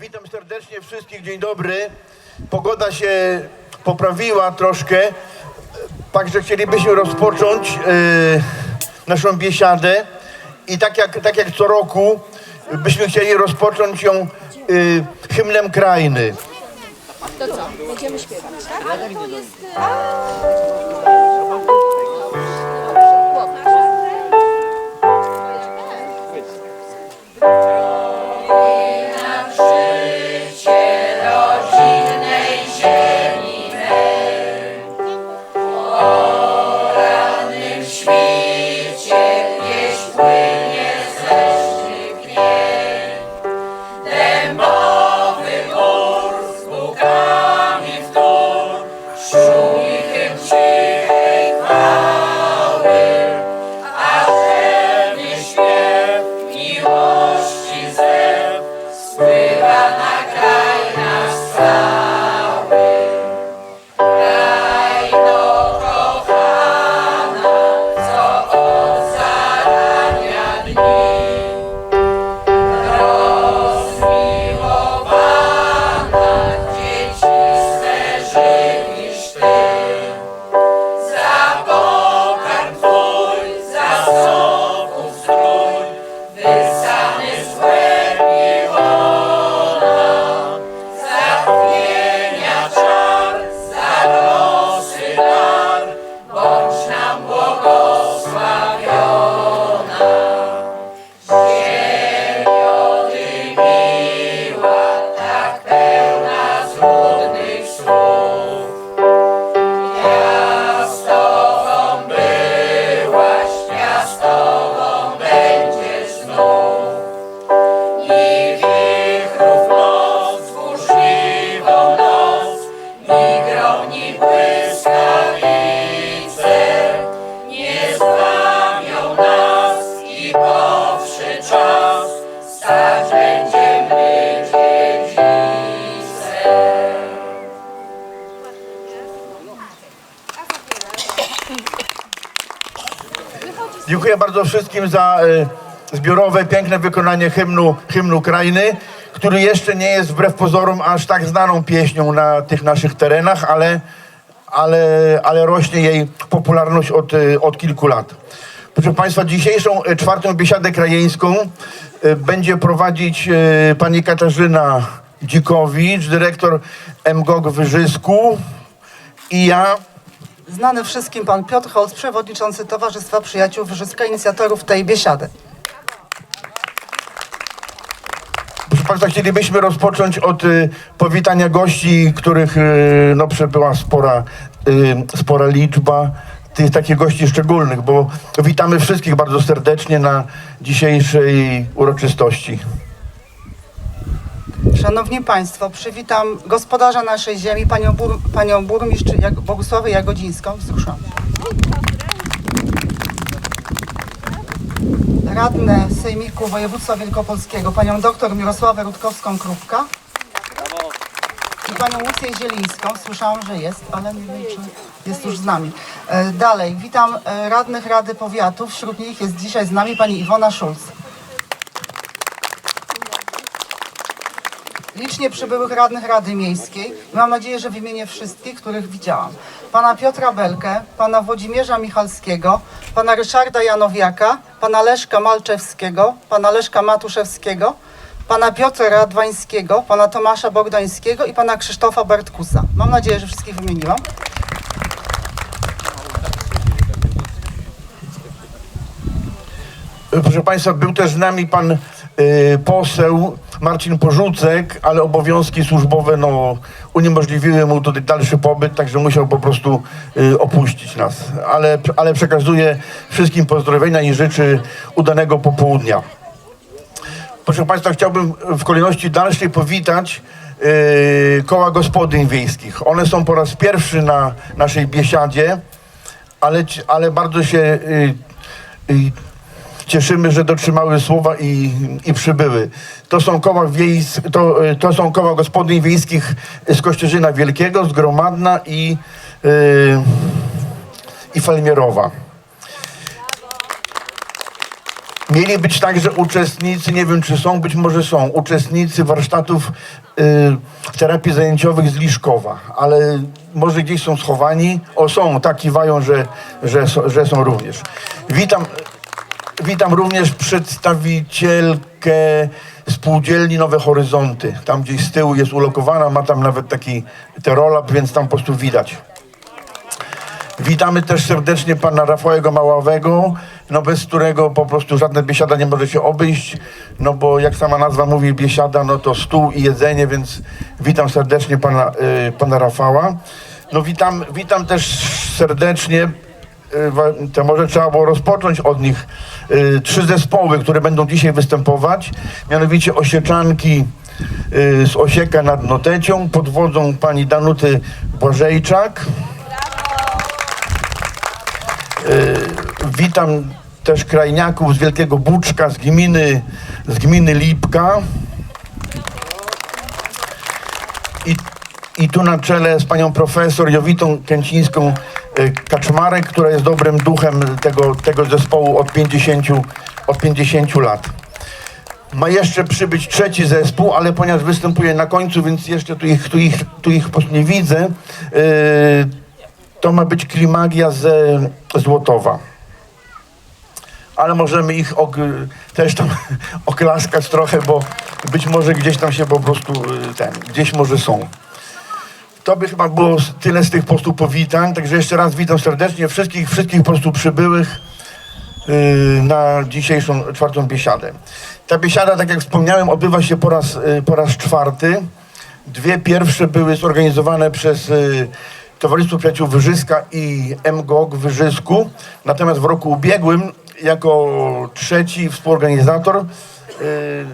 Witam serdecznie wszystkich, dzień dobry. Pogoda się poprawiła troszkę, także chcielibyśmy rozpocząć e, naszą biesiadę i tak jak, tak jak co roku byśmy chcieli rozpocząć ją e, hymnem krajny. To co? Będziemy śpiewać, tak? Dziękuję bardzo wszystkim za e, zbiorowe, piękne wykonanie hymnu, hymnu krainy, który jeszcze nie jest wbrew pozorom aż tak znaną pieśnią na tych naszych terenach, ale, ale, ale rośnie jej popularność od, e, od kilku lat. Proszę Państwa, dzisiejszą e, czwartą biesiadę krajeńską e, będzie prowadzić pani Katarzyna Dzikowicz, dyrektor MGOG w Wyżysku i ja, Znany wszystkim pan Piotr Holc, przewodniczący Towarzystwa Przyjaciół Wyżyska, inicjatorów tej biesiady. Proszę Państwa, chcielibyśmy rozpocząć od y, powitania gości, których y, no, przybyła spora, y, spora liczba tych takich gości szczególnych, bo witamy wszystkich bardzo serdecznie na dzisiejszej uroczystości. Szanowni Państwo, przywitam gospodarza naszej ziemi, panią, bur, panią burmistrz Bogusławę Jagodzińską. Wzruszam. Radnę Sejmiku Województwa Wielkopolskiego, panią doktor Mirosławę Rutkowską-Krupka i panią Łucję Zielińską. Słyszałam, że jest, ale nie wiem, czy jest już z nami. E, Dalej, witam e, radnych Rady Powiatów. Wśród nich jest dzisiaj z nami pani Iwona Szulc. licznie przybyłych radnych Rady Miejskiej. Mam nadzieję, że wymienię wszystkich, których widziałam. Pana Piotra Belkę, pana Włodzimierza Michalskiego, pana Ryszarda Janowiaka, pana Leszka Malczewskiego, pana Leszka Matuszewskiego, pana Piotra Radwańskiego, pana Tomasza Bogdańskiego i pana Krzysztofa Bartkusa. Mam nadzieję, że wszystkich wymieniłam. Proszę Państwa, był też z nami pan y, poseł Marcin Porzucek, ale obowiązki służbowe no, uniemożliwiły mu tutaj dalszy pobyt, także musiał po prostu y, opuścić nas. Ale, ale przekazuję wszystkim pozdrowienia i życzy udanego popołudnia. Proszę Państwa, chciałbym w kolejności dalszej powitać yy, koła gospodyń wiejskich. One są po raz pierwszy na naszej biesiadzie, ale, ale bardzo się yy, yy, cieszymy, że dotrzymały słowa i, i przybyły. To są koła wiejs, to, yy, to są koła gospodyń wiejskich z Kościerzyna Wielkiego, z Gromadna i, yy, i Falmierowa. Mieli być także uczestnicy, nie wiem czy są, być może są, uczestnicy warsztatów y, terapii zajęciowych z Liszkowa, ale może gdzieś są schowani. O, są, tak kiwają, że, że, że są również. Witam, witam również przedstawicielkę spółdzielni Nowe Horyzonty. Tam gdzieś z tyłu jest ulokowana, ma tam nawet taki terolab, więc tam po prostu widać. Witamy też serdecznie pana Rafałego Maławego, no bez którego po prostu żadna biesiada nie może się obejść, no bo jak sama nazwa mówi biesiada, no to stół i jedzenie, więc witam serdecznie pana, y, pana Rafała. No witam, witam też serdecznie, to może trzeba było rozpocząć od nich, y, trzy zespoły, które będą dzisiaj występować, mianowicie Osieczanki y, z Osieka nad Notecią pod wodzą pani Danuty Błażejczak. Witam też krajniaków z Wielkiego Buczka, z gminy, z gminy Lipka. I, I tu na czele z panią profesor Jowitą Kęcińską y, Kaczmarek, która jest dobrym duchem tego, tego zespołu od 50, od 50 lat. Ma jeszcze przybyć trzeci zespół, ale ponieważ występuje na końcu, więc jeszcze tu ich, tu ich, tu ich nie widzę. y, to ma być Klimagia ze Złotowa. Ale możemy ich też tam oklaskać trochę, bo być może gdzieś tam się po prostu y, ten, gdzieś może są. To by chyba było tyle z tych po prostu powitań, także jeszcze raz witam serdecznie wszystkich, wszystkich prostu przybyłych y, na dzisiejszą czwartą biesiadę. Ta biesiada, tak jak wspomniałem, odbywa się po raz, y, po raz czwarty. Dwie pierwsze były zorganizowane przez y, Towarzystwo Przyjaciół Wyżyska i MGOG Wyżysku. Natomiast w roku ubiegłym jako trzeci współorganizator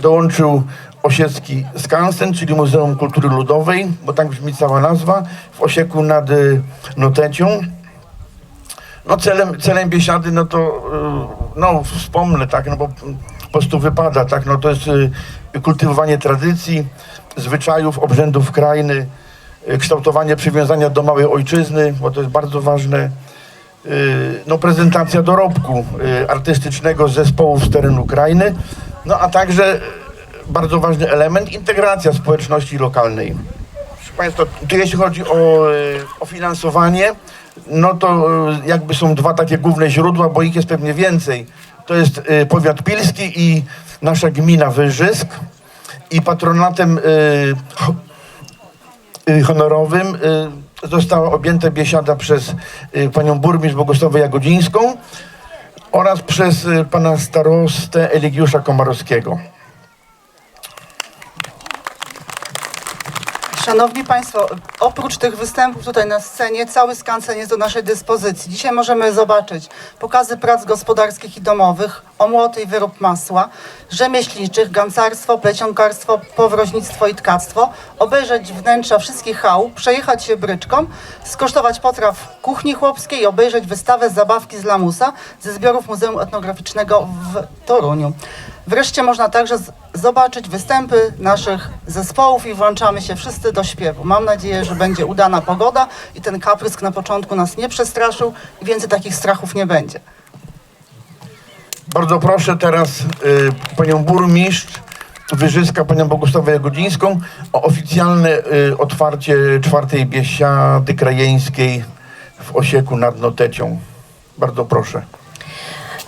dołączył Osiecki Skansen, czyli Muzeum Kultury Ludowej, bo tak brzmi cała nazwa, w Osieku nad y, Notecią. No celem, celem biesiady, no to, y, no wspomnę, tak, no bo po prostu wypada, tak, no to jest y, kultywowanie tradycji, zwyczajów, obrzędów krajny, y, kształtowanie przywiązania do małej ojczyzny, bo to jest bardzo ważne, no prezentacja dorobku artystycznego zespołów z terenu krainy, no a także bardzo ważny element, integracja społeczności lokalnej. Proszę Państwa, tu jeśli chodzi o, y, o finansowanie, no to y, jakby są dwa takie główne źródła, bo ich jest pewnie więcej. To jest y, powiat pilski i nasza gmina Wyżysk. I patronatem ho- honorowym została objęta biesiada przez panią burmistrz Bogusławę Jagodzińską oraz przez pana starostę Eligiusza Komarowskiego. Szanowni Państwo, oprócz tych występów tutaj na scenie, cały skansen jest do naszej dyspozycji. Dzisiaj możemy zobaczyć pokazy prac gospodarskich i domowych, omłoty i wyrób masła, rzemieślniczych, gancarstwo, plecionkarstwo, powroźnictwo i tkactwo, obejrzeć wnętrza wszystkich chał, przejechać się bryczką, skosztować potraw kuchni chłopskiej i obejrzeć wystawę zabawki z lamusa ze zbiorów Muzeum Etnograficznego w Toruniu. Wreszcie można także zobaczyć występy naszych zespołów i włączamy się wszyscy do śpiewu. Mam nadzieję, że będzie udana pogoda i ten kaprysk na początku nas nie przestraszył i więcej takich strachów nie będzie. Bardzo proszę teraz y, panią burmistrz Wyżyska, panią Bogusławę Jagodzińską o oficjalne y, otwarcie czwartej biesiady krajeńskiej w Osieku nad Notecią. Bardzo proszę.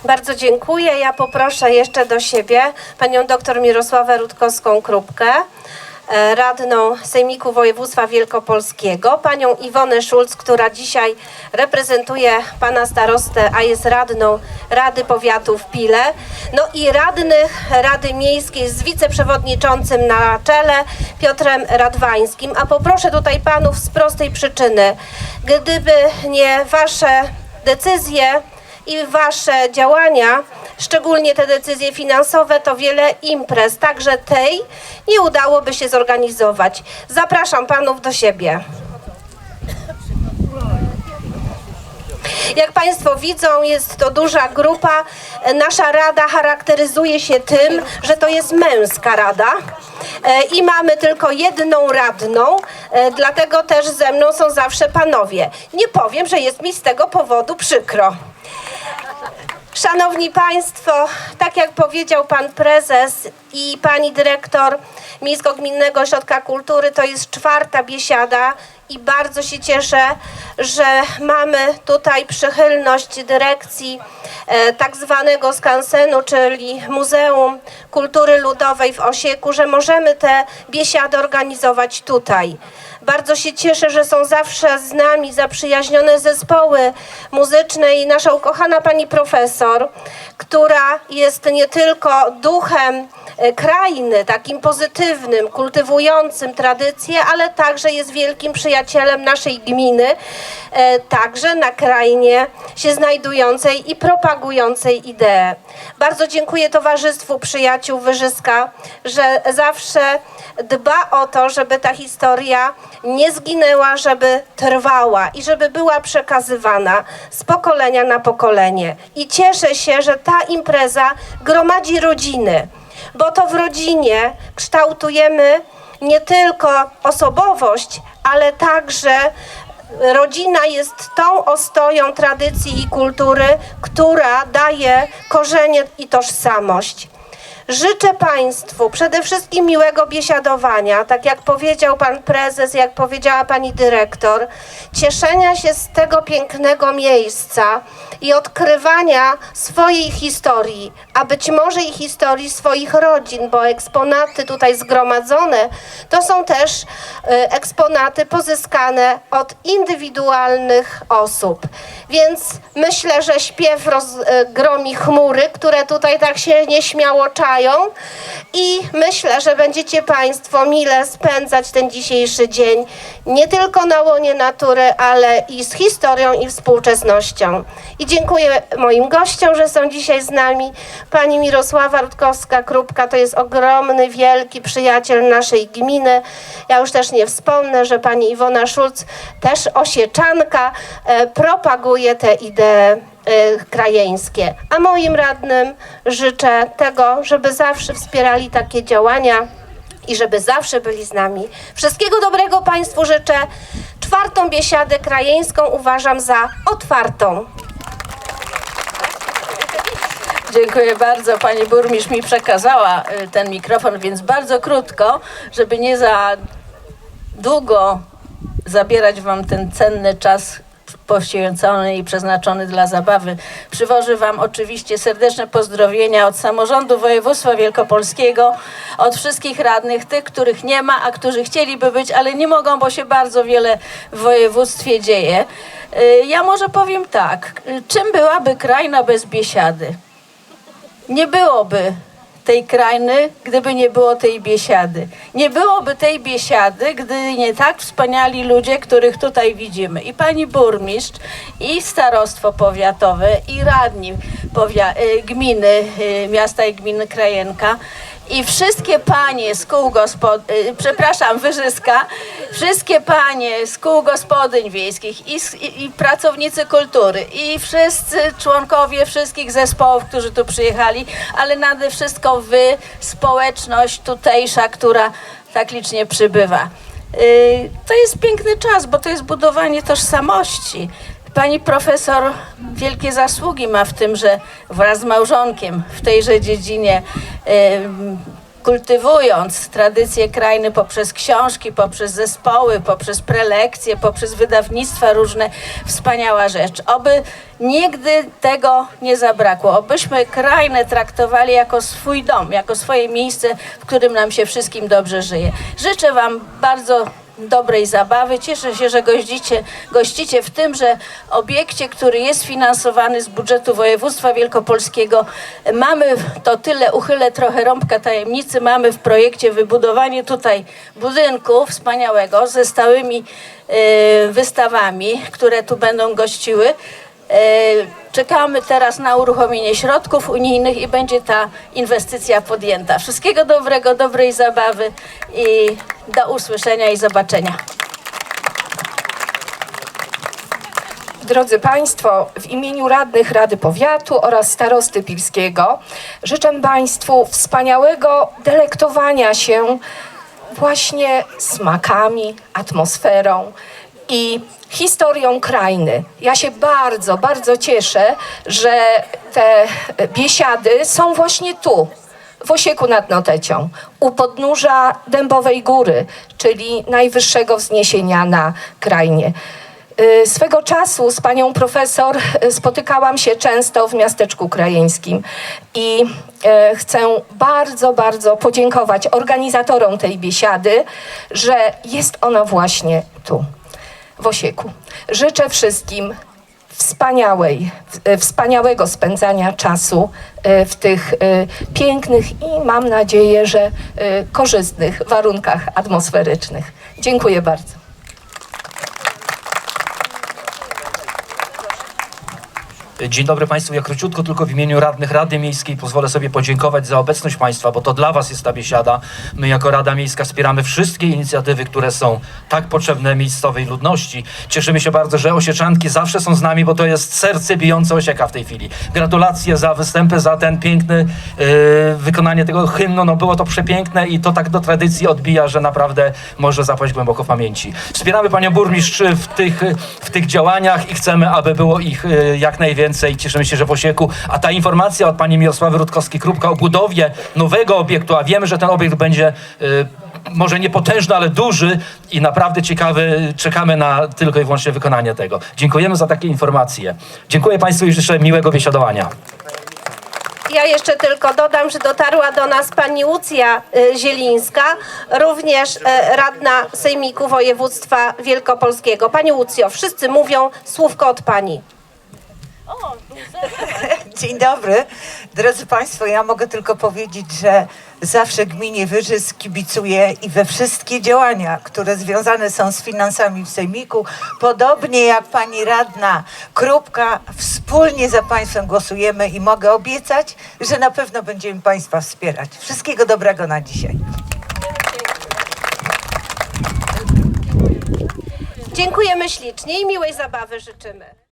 Bardzo dziękuję. Ja poproszę jeszcze do siebie panią doktor Mirosławę Rutkowską-Krupkę, e, radną Sejmiku Województwa Wielkopolskiego, panią Iwonę Szulc, która dzisiaj reprezentuje pana starostę, a jest radną Rady Powiatu w Pile, no i radnych Rady Miejskiej z wiceprzewodniczącym na czele Piotrem Radwańskim. A poproszę tutaj panów z prostej przyczyny. Gdyby nie wasze decyzje, i Wasze działania, szczególnie te decyzje finansowe, to wiele imprez, także tej, nie udałoby się zorganizować. Zapraszam Panów do siebie. Jak Państwo widzą, jest to duża grupa. Nasza rada charakteryzuje się tym, że to jest męska rada E, i mamy tylko jedną radną, e, dlatego też ze mną są zawsze panowie. Nie powiem, że jest mi z tego powodu przykro. Szanowni Państwo, tak jak powiedział Pan Prezes i Pani Dyrektor Miejsko-Gminnego Ośrodka Kultury, to jest czwarta biesiada i bardzo się cieszę, że mamy tutaj przychylność dyrekcji e, tak zwanego skansenu, czyli Muzeum Kultury Ludowej w Osieku, że możemy te biesiady organizować tutaj. Bardzo się cieszę, że są zawsze z nami zaprzyjaźnione zespoły muzyczne i nasza ukochana pani profesor, która jest nie tylko duchem e, krainy, takim pozytywnym, kultywującym tradycje, ale także jest wielkim przyjacielem naszej gminy, e, także na krainie się znajdującej i propagującej ideę. Bardzo dziękuję Towarzystwu Przyjaciół Wyżyska, że zawsze dba o to, żeby ta historia nie zginęła, żeby trwała i żeby była przekazywana z pokolenia na pokolenie. I cieszę się, że ta impreza gromadzi rodziny, bo to w rodzinie kształtujemy nie tylko osobowość, ale także rodzina jest tą ostoją tradycji i kultury, która daje korzenie i tożsamość. Życzę Państwu przede wszystkim miłego biesiadowania, tak jak powiedział Pan Prezes, jak powiedziała Pani Dyrektor, cieszenia się z tego pięknego miejsca i odkrywania swojej historii, a być może i historii swoich rodzin, bo eksponaty tutaj zgromadzone to są też e, eksponaty pozyskane od indywidualnych osób. Więc myślę, że śpiew rozgromi chmury, które tutaj tak się nieśmiało czają i myślę, że będziecie Państwo mile spędzać ten dzisiejszy dzień nie tylko na łonie natury, ale i z historią i współczesnością. I dziękuję moim gościom, że są dzisiaj z nami. Pani Mirosława Rutkowska-Krupka to jest ogromny, wielki przyjaciel naszej gminy. Ja już też nie wspomnę, że pani Iwona Szulc, też osieczanka, e, propaguje te idee y, krajeńskie. A moim radnym życzę tego, żeby zawsze wspierali takie działania i żeby zawsze byli z nami. Wszystkiego dobrego Państwu życzę. Czwartą biesiadę krajeńską uważam za otwartą. Dziękuję bardzo. Pani burmistrz mi przekazała y, ten mikrofon, więc bardzo krótko, żeby nie za długo zabierać Wam ten cenny czas poświęcony i przeznaczony dla zabawy. Przywożę Wam oczywiście serdeczne pozdrowienia od samorządu województwa wielkopolskiego, od wszystkich radnych, tych, których nie ma, a którzy chcieliby być, ale nie mogą, bo się bardzo wiele w województwie dzieje. Y, Ja może powiem tak, y, czym byłaby kraina bez biesiady? Nie byłoby tej krainy, gdyby nie było tej biesiady. Nie byłoby tej biesiady, gdy nie tak wspaniali ludzie, których tutaj widzimy. I pani burmistrz, i starostwo powiatowe, i radni powia- y, gminy, y, miasta i gminy Krajenka. I wszystkie panie z kół gospod... y, przepraszam, Wyżyska, wszystkie panie z kół gospodyń wiejskich i, i, i pracownicy kultury i wszyscy członkowie wszystkich zespołów, którzy tu przyjechali, ale nade wszystko wy, społeczność tutejsza, która tak licznie przybywa. Y, To jest piękny czas, bo to jest budowanie tożsamości. Pani profesor wielkie zasługi ma w tym, że wraz z małżonkiem w tejże dziedzinie kultywując tradycje krainy poprzez książki, poprzez zespoły, poprzez prelekcje, poprzez wydawnictwa różne, wspaniała rzecz. Oby nigdy tego nie zabrakło. Obyśmy krainę traktowali jako swój dom, jako swoje miejsce, w którym nam się wszystkim dobrze żyje. Życzę Wam bardzo dobrej zabawy. Cieszę się, że gościcie, gościcie w tymże obiekcie, który jest finansowany z budżetu województwa wielkopolskiego. Mamy to tyle, uchylę trochę rąbka tajemnicy, mamy w projekcie wybudowanie tutaj budynku wspaniałego ze stałymi e, wystawami, które tu będą gościły. E, Czekamy teraz na uruchomienie środków unijnych i będzie ta inwestycja podjęta. Wszystkiego dobrego, dobrej zabawy i do usłyszenia i zobaczenia. Drodzy Państwo, w imieniu radnych Rady Powiatu oraz starosty Pilskiego życzę Państwu wspaniałego delektowania się właśnie smakami, atmosferą i historią krainy. Ja się bardzo, bardzo cieszę, że te biesiady są właśnie tu, w Osieku nad Notecią, u podnóża Dębowej Góry, czyli najwyższego wzniesienia na krainie. Y, Swego czasu z panią profesor y, spotykałam się często w miasteczku krajeńskim i y, chcę bardzo, bardzo podziękować organizatorom tej biesiady, że jest ona właśnie tu, w Osieku. Życzę wszystkim wspaniałej, wspaniałego spędzania czasu e, w tych e, pięknych i mam nadzieję, że e, korzystnych warunkach atmosferycznych. Dziękuję bardzo. Dzień dobry Państwu. Ja króciutko tylko w imieniu radnych Rady Miejskiej pozwolę sobie podziękować za obecność Państwa, bo to dla Was jest ta biesiada. My jako Rada Miejska wspieramy wszystkie inicjatywy, które są tak potrzebne miejscowej ludności. Cieszymy się bardzo, że Osieczanki zawsze są z nami, bo to jest serce bijące Osieka w tej chwili. Gratulacje za występy, za ten piękny yy, wykonanie tego hymnu. No było to przepiękne i to tak do tradycji odbija, że naprawdę może zapaść głęboko w pamięci. Wspieramy Panią Burmistrz w tych, w tych działaniach i chcemy, aby było ich y, jak najwięcej. Cieszymy się, że w Osieku. A ta informacja od pani Mirosławy Rutkowskiej-Krupka o budowie nowego obiektu, a wiemy, że ten obiekt będzie y, może nie potężny, ale duży i naprawdę ciekawy. Czekamy na tylko i wyłącznie wykonanie tego. Dziękujemy za takie informacje. Dziękuję Państwu i życzę miłego biesiadowania. Ja jeszcze tylko dodam, że dotarła do nas pani Łucja y, Zielińska, również y, radna Sejmiku Województwa Wielkopolskiego. Pani Łucjo, wszyscy mówią słówko od pani. Dzień dobry. Drodzy Państwo, ja mogę tylko powiedzieć, że zawsze gminie Wyżysk kibicuję i we wszystkie działania, które związane są z finansami w Sejmiku, podobnie jak Pani Radna Krupka, wspólnie za Państwem głosujemy i mogę obiecać, że na pewno będziemy Państwa wspierać. Wszystkiego dobrego na dzisiaj. Dziękujemy ślicznie i miłej zabawy życzymy.